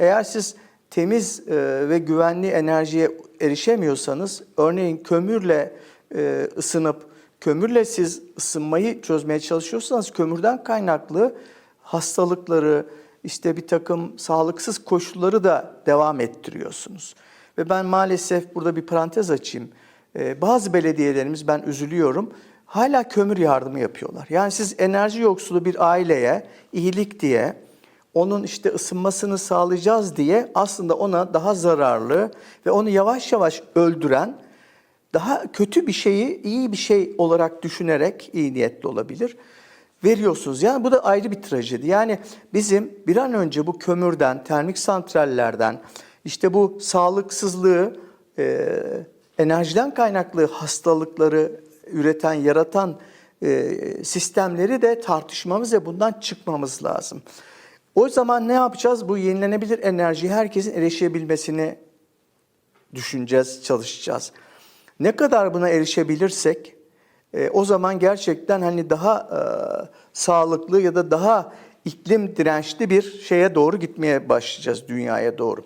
Eğer siz temiz e, ve güvenli enerjiye erişemiyorsanız, örneğin kömürle e, ısınıp kömürle siz ısınmayı çözmeye çalışıyorsanız kömürden kaynaklı hastalıkları, işte bir takım sağlıksız koşulları da devam ettiriyorsunuz. Ve ben maalesef burada bir parantez açayım. Ee, bazı belediyelerimiz ben üzülüyorum. Hala kömür yardımı yapıyorlar. Yani siz enerji yoksulu bir aileye iyilik diye onun işte ısınmasını sağlayacağız diye aslında ona daha zararlı ve onu yavaş yavaş öldüren daha kötü bir şeyi iyi bir şey olarak düşünerek iyi niyetli olabilir veriyorsunuz. Yani bu da ayrı bir trajedi. Yani bizim bir an önce bu kömürden, termik santrallerden, işte bu sağlıksızlığı, e, enerjiden kaynaklı hastalıkları üreten, yaratan e, sistemleri de tartışmamız ve bundan çıkmamız lazım. O zaman ne yapacağız? Bu yenilenebilir enerjiyi herkesin erişebilmesini düşüneceğiz, çalışacağız. Ne kadar buna erişebilirsek e, o zaman gerçekten hani daha e, sağlıklı ya da daha iklim dirençli bir şeye doğru gitmeye başlayacağız dünyaya doğru.